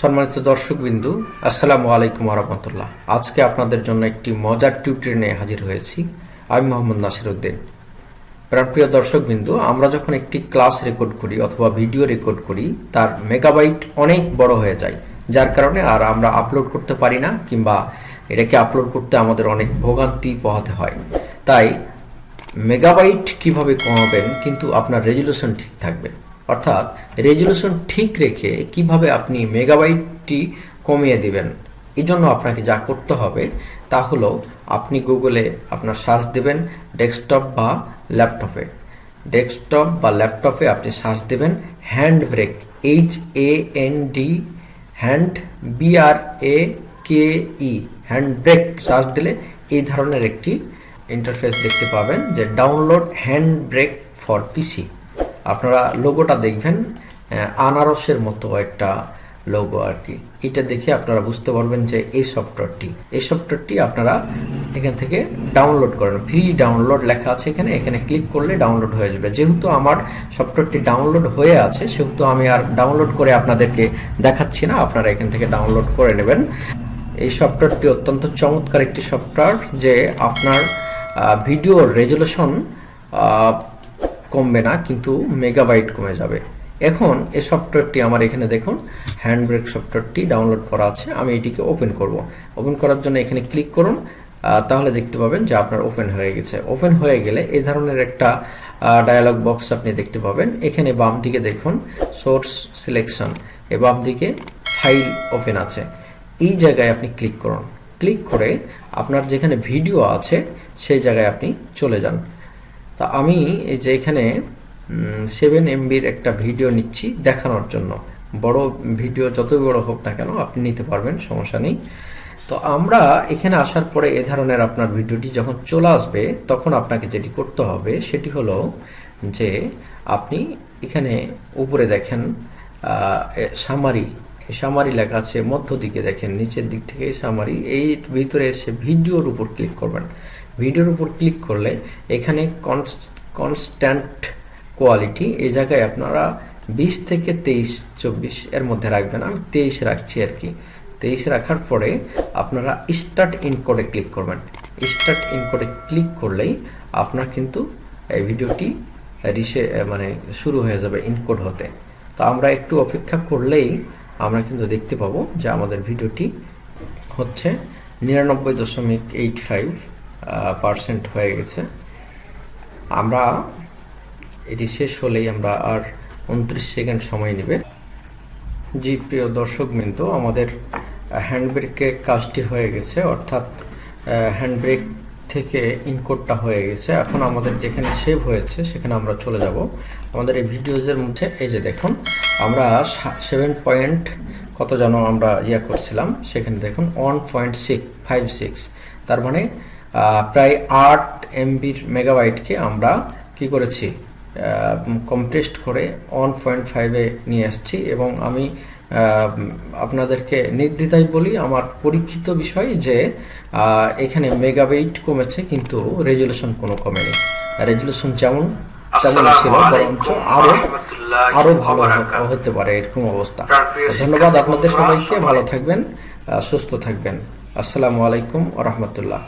সম্মানিত দর্শক বিন্দু আসসালামু আলাইকুম রহমতুল্লাহ। আজকে আপনাদের জন্য একটি মজার টিউটোরিয়াল নিয়ে হাজির হয়েছি। আমি মোহাম্মদ নাসির উদ্দিন। প্রিয় দর্শক বিন্দু আমরা যখন একটি ক্লাস রেকর্ড করি অথবা ভিডিও রেকর্ড করি, তার মেগাবাইট অনেক বড় হয়ে যায়। যার কারণে আর আমরা আপলোড করতে পারি না কিংবা এটাকে আপলোড করতে আমাদের অনেক ভোগান্তি পোহাতে হয়। তাই মেগাবাইট কীভাবে কমাবেন, কিন্তু আপনার রেজুলেশন ঠিক থাকবে? অর্থাৎ রেজুলেশন ঠিক রেখে কীভাবে আপনি মেগাবাইটটি কমিয়ে দিবেন, এই জন্য আপনাকে যা করতে হবে তা হলো আপনি গুগলে আপনার সার্চ দেবেন ডেস্কটপ বা ল্যাপটপে। ডেস্কটপ বা ল্যাপটপে আপনি সার্চ দেবেন hand brake H A N D hand B R A K E hand brake search দিলে এই ধরনের একটি ইন্টারফেস দেখতে পাবেন যে download hand brake for PC আপনারা লোগোটা দেখবেন আনারসের মতো একটা লোগো আর কি। এটা দেখে আপনারা বুঝতে পারবেন যে এই সফটওয়্যারটি এই সফটওয়্যারটি আপনারা এখান থেকে ডাউনলোড করেন। ফ্রি ডাউনলোড লেখা আছে এখানে এখানে ক্লিক করলে ডাউনলোড হয়ে যাবে। যেহেতু আমার সফটওয়্যারটি ডাউনলোড হয়ে আছে, সেহেতু আমি আর ডাউনলোড করে আপনাদেরকে দেখাচ্ছি না, আপনারা এখান থেকে ডাউনলোড করে নেবেন। এই সফটওয়্যারটি অত্যন্ত চমৎকার একটি সফটওয়্যার যে আপনার ভিডিও রেজুলেশন কমবে না, কিন্তু মেগাবাইট কমে যাবে। এখন এই সফটওয়্যারটি আমার এখানে দেখুন হ্যান্ড ব্রেক সফটওয়্যারটি ডাউনলোড করা আছে, আমি এটিকে ওপেন করব। ওপেন করার জন্য এখানে ক্লিক করুন তাহলে দেখতে পাবেন যে আপনার ওপেন হয়ে গেছে। ওপেন হয়ে গেলে এই ধরনের একটা ডায়ালগ বক্স আপনি দেখতে পাবেন। এখানে বাম দিকে দেখুন সোর্স সিলেকশন এ বাম দিকে ফাইল ওপেন আছে। এই জায়গায় আপনি ক্লিক করুন। ক্লিক করে আপনার যেখানে ভিডিও আছে, সেই জায়গায় আপনি চলে যান। তা আমি এই যে এখানে সেভেন এমবির একটা ভিডিও নিচ্ছি দেখানোর জন্য। বড় ভিডিও যতই বড় হোক না কেন, আপনি নিতে পারবেন, সমস্যা নেই। তো আমরা এখানে আসার পরে এ ধরনের আপনার ভিডিওটি যখন চলে আসবে, তখন আপনাকে যেটি করতে হবে, সেটি হলো যে আপনি এখানে উপরে দেখেন সামারি সামারি লেখা আছে মধ্য দিকে দেখেন, নিচের দিক থেকে সামারি এই ভিতরে এসে ভিডিওর উপর ক্লিক করবেন। ভিডিওর উপর ক্লিক করলে এখানে কনস্ট্যান্ট কোয়ালিটি এই জায়গায় আপনারা বিশ থেকে তেইশ, চব্বিশ এর মধ্যে রাখবেন। আমি তেইশ রাখছি আর কি। তেইশ রাখার পরে আপনারা স্টার্ট ইনকোডে ক্লিক করবেন। স্টার্ট ইনকোডে ক্লিক করলেই আপনার কিন্তু এই ভিডিওটি রিসে মানে শুরু হয়ে যাবে ইনকোড হতে। তো আমরা একটু অপেক্ষা করলেই আমরা কিন্তু দেখতে পাবো যে আমাদের ভিডিওটি হচ্ছে নিরানব্বই দশমিক এইট ফাইভ পার্সেন্ট হয়ে গেছে। আমরা এটি শেষ হলেই আমরা আর উনত্রিশ সেকেন্ড সময় নেবে। জি, প্রিয় দর্শক বিন্দু, আমাদের হ্যান্ড ব্রেকের কাজটি হয়ে গেছে, অর্থাৎ হ্যান্ড ব্রেক থেকে ইনকোডটা হয়ে গেছে। এখন আমাদের যেখানে সেভ হয়েছে, সেখানে আমরা চলে যাব। আমাদের এই ভিডিওজের মধ্যে, এই যে দেখুন, আমরা সেভেন পয়েন্ট কত যেন আমরা ইয়া করছিলাম, সেখানে দেখুন one point six five six তার মানে প্রায় আট এমবির মেগাবাইটকে আমরা কি করেছি কম্প্রেসড করে ওয়ান পয়েন্ট ফাইভে নিয়ে আসছি এবং আমি আপনাদেরকে নির্দ্বিধায় বলি আমার পরীক্ষিত বিষয় যে এখানে মেগাবাইট কমেছে কিন্তু রেজুলেশন কোনো কমেনি। রেজুলেশন যেমন তেমন ছিল বরঞ্চ আরও আরও ভালো হতে পারে এরকম অবস্থা। ধন্যবাদ আপনাদের সবাইকে ভালো থাকবেন সুস্থ থাকবেন। আসসালামু আলাইকুম রহমতুল্লাহ।